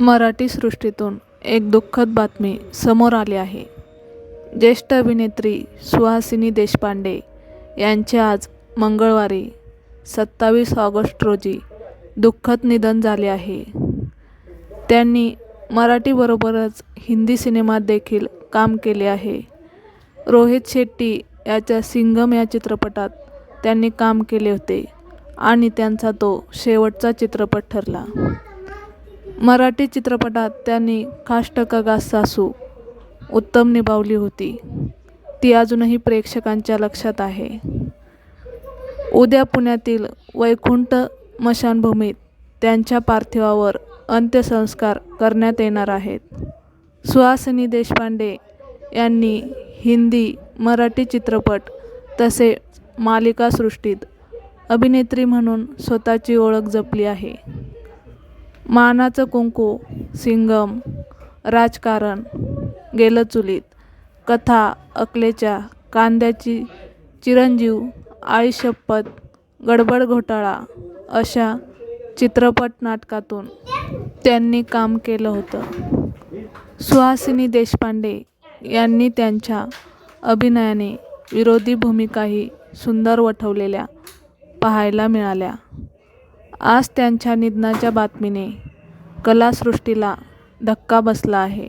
मराठी सृष्टीतून एक दुःखद बातमी समोर आली आहे. ज्येष्ठ अभिनेत्री सुहासिनी देशपांडे यांचे आज मंगळवारी सत्तावीस ऑगस्ट रोजी दुःखद निधन झाले आहे. त्यांनी मराठीबरोबरच हिंदी सिनेमात देखील काम केले आहे. रोहित शेट्टी याच्या सिंघम या चित्रपटात त्यांनी काम केले होते आणि त्यांचा तो शेवटचा चित्रपट ठरला. मराठी चित्रपटात त्यांनी काष्ट कगास सासू उत्तम निभावली होती. ती अजूनही प्रेक्षकांच्या लक्षात आहे. उद्या पुण्यातील वैकुंठ मशानभूमीत त्यांच्या पार्थिवावर अंत्यसंस्कार करण्यात येणार आहेत. सुहासिनी देशपांडे यांनी हिंदी मराठी चित्रपट तसे मालिकासृष्टीत अभिनेत्री म्हणून स्वतःची ओळख जपली आहे. मानाचं कुंकू सिंगम राजकारण गेलं चुलीत. कथा अकलेच्या कांद्याची चिरंजीव आई गडबड घोटाळा अशा चित्रपट नाटकातून त्यांनी काम केलं होतं. सुहासिनी देशपांडे यांनी त्यांच्या अभिनयाने विरोधी भूमिकाही सुंदर वठवलेल्या पाहायला मिळाल्या. आज त्यांच्या निधनाच्या बातमीने कलासृष्टीला धक्का बसला आहे.